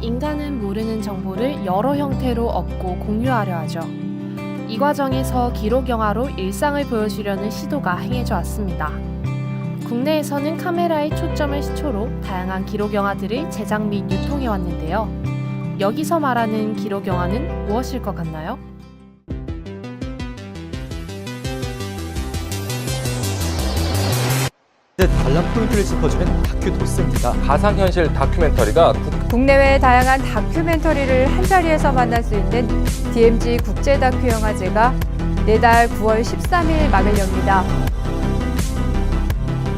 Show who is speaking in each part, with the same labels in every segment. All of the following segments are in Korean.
Speaker 1: 인간은 모르는 정보를 여러 형태로 얻고 공유하려 하죠. 이 과정에서 기록 영화로 일상을 보여주려는 시도가 행해져 왔습니다. 국내에서는 카메라의 초점을 시초로 다양한 기록 영화들을 제작 및 유통해 왔는데요. 여기서 말하는 기록 영화는 무엇일 것 같나요?
Speaker 2: 관람 포인트를 짚어주는 다큐 도스입니다.
Speaker 3: 가상현실 다큐멘터리가 국-
Speaker 4: 국내외 다양한 다큐멘터리를 한자리에서 만날 수 있는 DMZ 국제 다큐 영화제가 내달 9월 13일 막을 엽니다.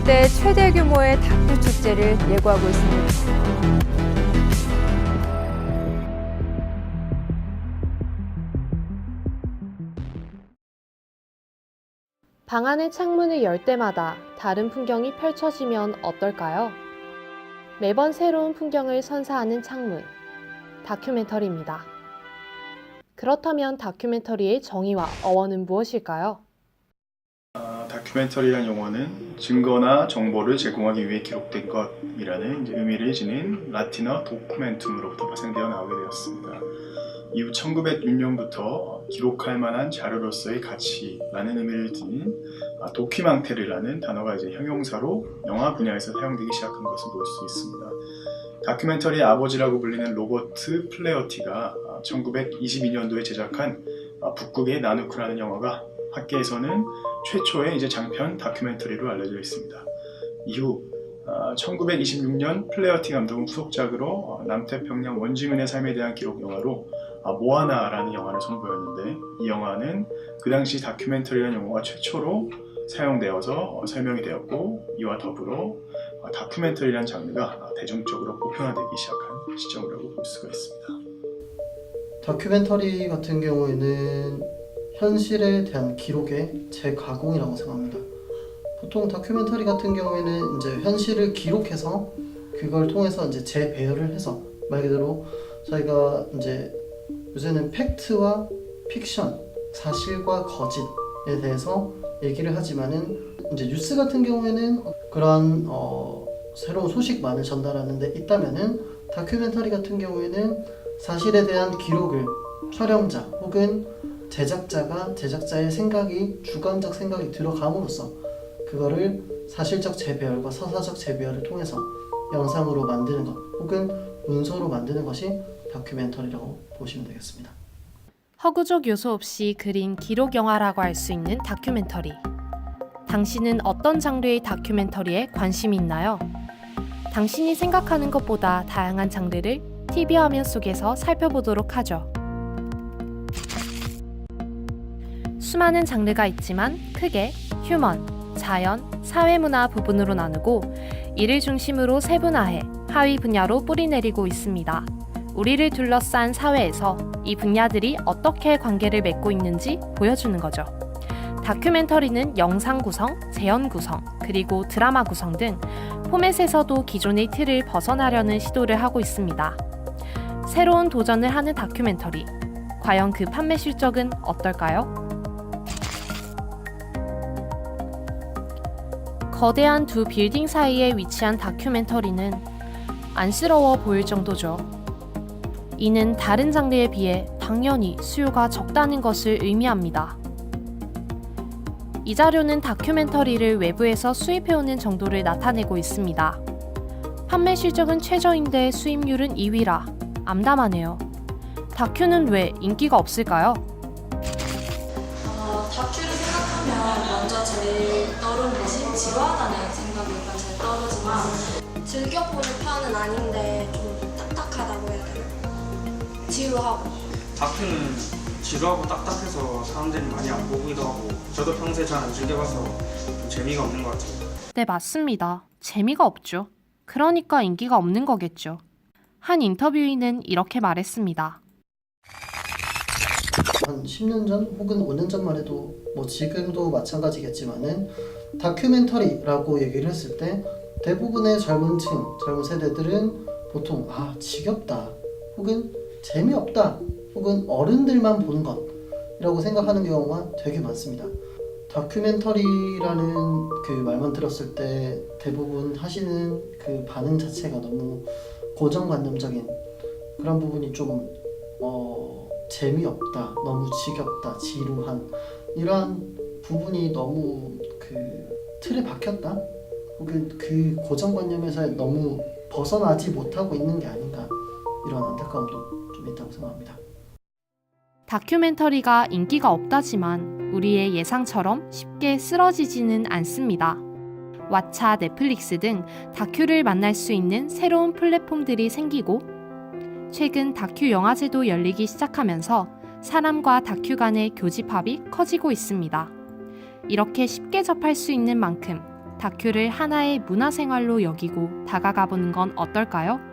Speaker 4: 때 최대 규모의 다큐 축제를 예고하고 있습니다.
Speaker 1: 방 안의 창문을 열 때마다 다른 풍경이 펼쳐지면 어떨까요? 매번 새로운 풍경을 선사하는 창문. 다큐멘터리입니다. 그렇다면 다큐멘터리의 정의와 어원은 무엇일까요?
Speaker 5: 아, 다큐멘터리란 용어는 증거나 정보를 제공하기 위해 기록된 것이라는 의미를 지닌 라틴어 도쿠멘툼으로부터 파생되어 나오게 되었습니다. 이후 1906년부터 기록할 만한 자료로서의 가치라는 의미를 지닌 아, 도큐망테르라는 단어가 이제 형용사로 영화 분야에서 사용되기 시작한 것을 볼 수 있습니다. 다큐멘터리의 아버지라고 불리는 로버트 플레어티가 1922년도에 제작한 아, 북극의 나누크라는 영화가 학계에서는 최초의 이제 장편 다큐멘터리로 알려져 있습니다. 이후 아, 1926년 플레어티 감독은 후속작으로 어, 남태평양 원주민의 삶에 대한 기록 영화로 아, 모아나라는 영화를 선보였는데 이 영화는 그 당시 다큐멘터리라는 용어가 최초로 사용되어서 어, 설명이 되었고 이와 더불어 어, 다큐멘터리라는 장르가 아, 대중적으로 보편화되기 시작한 시점이라고 볼 수가 있습니다.
Speaker 6: 다큐멘터리 같은 경우에는 현실에 대한 기록의 재가공이라고 생각합니다. 보통 다큐멘터리 같은 경우에는 이제 현실을 기록해서 그걸 통해서 이제 재배열을 해서 말 그대로 저희가 이제 요새는 팩트와 픽션, 사실과 거짓에 대해서 얘기를 하지만은 이제 뉴스 같은 경우에는 그런 어, 새로운 소식만을 전달하는 데 있다면은 다큐멘터리 같은 경우에는 사실에 대한 기록을 촬영자 혹은 제작자가 제작자의 생각이 주관적 생각이 들어감으로써 그거를 사실적 재배열과 서사적 재배열을 통해서 영상으로 만드는 것 혹은 문서로 만드는 것이 다큐멘터리라고 보시면 되겠습니다.
Speaker 1: 허구적 요소 없이 그린 기록 영화라고 할 수 있는 다큐멘터리. 당신은 어떤 장르의 다큐멘터리에 관심이 있나요? 당신이 생각하는 것보다 다양한 장르를 TV 화면 속에서 살펴보도록 하죠. 수많은 장르가 있지만 크게 휴먼, 자연, 사회문화 부분으로 나누고 이를 중심으로 세분화해 하위 분야로 뿌리내리고 있습니다. 우리를 둘러싼 사회에서 이 분야들이 어떻게 관계를 맺고 있는지 보여주는 거죠. 다큐멘터리는 영상 구성, 재현 구성, 그리고 드라마 구성 등 포맷에서도 기존의 틀을 벗어나려는 시도를 하고 있습니다. 새로운 도전을 하는 다큐멘터리. 과연 그 판매 실적은 어떨까요? 거대한 두 빌딩 사이에 위치한 다큐멘터리는 안쓰러워 보일 정도죠. 이는 다른 장르에 비해 당연히 수요가 적다는 것을 의미합니다. 이 자료는 다큐멘터리를 외부에서 수입해오는 정도를 나타내고 있습니다. 판매 실적은 최저인데 수입률은 2위라 암담하네요. 다큐는 왜 인기가 없을까요?
Speaker 7: 어, 다큐를 생각하면 먼저 제일 떠오르는 것이 지루하다는 생각이 제일 떠오르지만 즐겨보는 편은 아닌데 좀 딱딱하다고 해야 되나? 지루하고
Speaker 8: 다큐는 지루하고 딱딱해서 사람들이 많이 안 보기도 하고 저도 평소에 잘 안 즐겨봐서 좀 재미가 없는 것 같아요.
Speaker 1: 네, 맞습니다. 재미가 없죠. 그러니까 인기가 없는 거겠죠. 한 인터뷰인은 이렇게 말했습니다.
Speaker 6: 한 10년 전 혹은 5년 전만 해도 뭐 지금도 마찬가지겠지만은 다큐멘터리라고 얘기를 했을 때 대부분의 젊은 층, 젊은 세대들은 보통 아 지겹다 혹은 재미없다 혹은 어른들만 보는 것이라고 생각하는 경우가 되게 많습니다. 다큐멘터리라는 그 말만 들었을 때 대부분 하시는 그 반응 자체가 너무 고정관념적인 그런 부분이 좀 어, 재미없다, 너무 지겹다, 지루한 이러한 부분이 너무 그 틀에 박혔다, 혹은 그 고정관념에서 너무 벗어나지 못하고 있는 게 아닌가 이런 안타까움도 좀 있다고 생각합니다.
Speaker 1: 다큐멘터리가 인기가 없다지만 우리의 예상처럼 쉽게 쓰러지지는 않습니다. 왓챠, 넷플릭스 등 다큐를 만날 수 있는 새로운 플랫폼들이 생기고 최근 다큐 영화제도 열리기 시작하면서 사람과 다큐 간의 교집합이 커지고 있습니다. 이렇게 쉽게 접할 수 있는 만큼 다큐를 하나의 문화생활로 여기고 다가가 보는 건 어떨까요?